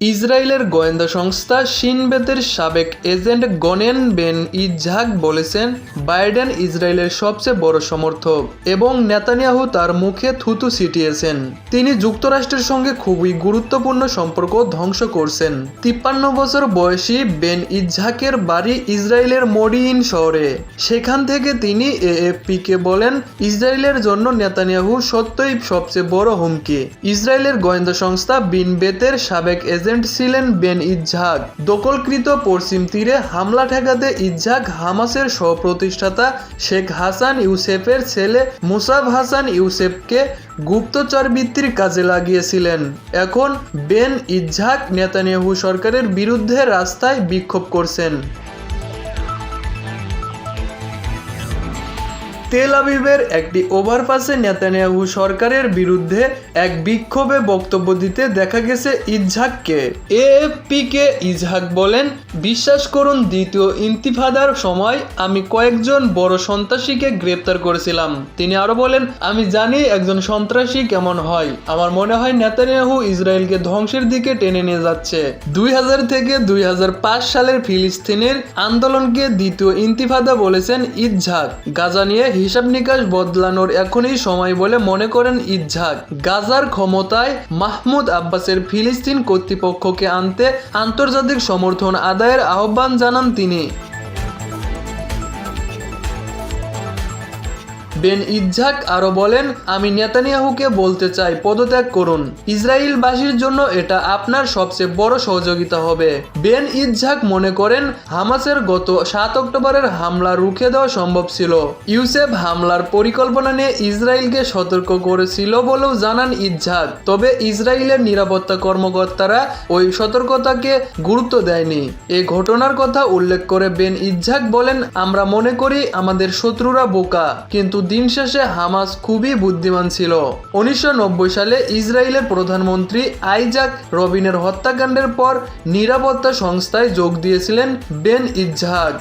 ইসরায়েলের গোয়েন্দা সংস্থা শিনবেতের সাবেক এজেন্ট গনেন বেন ইজাক বলেছেন, বাইডেন ইসরায়েলের সবচেয়ে বড় সমর্থক এবং নেতানিয়াহু তার মুখে থুতু ছিটিয়েছেন। তিনি যুক্তরাষ্ট্রের সঙ্গে খুবই গুরুত্বপূর্ণ সম্পর্ক ধ্বংস করছেন। তিপ্পান্ন বছর বয়সী বেন ইজাকের বাড়ি ইসরায়েলের মডিইন শহরে। সেখান থেকে তিনি এএফপিকে বলেন, ইসরায়েলের জন্য নেতানিয়াহু সত্যই সবচেয়ে বড় হুমকি। ইসরায়েলের গোয়েন্দা সংস্থা বিনবেতের সাবেক এজেন্ট ছিলেন বেন ইজ্জাক দখলকৃত পশ্চিম তীরে হামলা ঠেকাতে ইজ্জাক হামাসের সহপ্রতিষ্ঠাতা শেখ হাসান ইউসেফের ছেলে মুসাফ হাসান ইউসেফকে গুপ্তচরবৃত্তির কাজে লাগিয়েছিলেন। এখন বেন ইজ্জাক নেতানিয়াহু সরকারের বিরুদ্ধে রাস্তায় বিক্ষোভ করছেন। তেল আবিবের একটি ওভারপাসে নেতানিয়াহু সরকারের বিরুদ্ধে এক বিক্ষোভে বক্তব্য দিতে দেখা গেছে ইজহাককে। এএফপিকে ইজহাক বলেন, বিশ্বাস করুন, দ্বিতীয় ইন্তিফাদার সময় আমি কয়েকজন বড় সন্ত্রাসীকে গ্রেপ্তার করেছিলাম। তিনি আরও বলেন, আমি জানি একজন সন্ত্রাসী কেমন হয়। আমার মনে হয় নেতানিয়াহু ইসরায়েলকে ধ্বংসের দিকে টেনে নিয়ে যাচ্ছে। দুই হাজার থেকে দুই হাজার পাঁচ সালের ফিলিস্তিনের আন্দোলনকে দ্বিতীয় ইন্তিফাদা বলেছেন ইজহাক। গাজা নিয়ে হিসাব নিকাশ বদলানোর এখনই সময় বলে মনে করেন ইজহাক। গাজার ক্ষমতায় মাহমুদ আব্বাসের ফিলিস্তিন কর্তৃপক্ষকে আনতে আন্তর্জাতিক সমর্থন আদায়ের আহ্বান জানান তিনি। বেন ইজ্জাক আরও বলেন, আমি নেতানিয়াহুকে বলতে চাই, পদত্যাগ করুন। ইসরায়েলবাসীর জন্য এটা আপনার সবচেয়ে বড় সহযোগিতা হবে। বেন ইজ্জাক মনে করেন, হামাসের গত সাত অক্টোবরের হামলা রুখে দেওয়া সম্ভব ছিল। ইউসেফ হামলার পরিকল্পনা নিয়ে ইসরায়েলকে সতর্ক করেছিল বলেও জানান ইজ্জাক। তবে ইসরায়েলের নিরাপত্তা কর্মকর্তারা ওই সতর্কতাকে গুরুত্ব দেয়নি। এই ঘটনার কথা উল্লেখ করে বেন ইজ্জাক বলেন, আমরা মনে করি আমাদের শত্রুরা বোকা, কিন্তু দিন শেষে হামাস খুবই বুদ্ধিমান ছিল। উনিশশো নব্বই সালে ইসরায়েলের প্রধানমন্ত্রী আইজাক রবিনের হত্যাকাণ্ডের পর নিরাপত্তা সংস্থায় যোগ দিয়েছিলেন বেন ইজ্জাক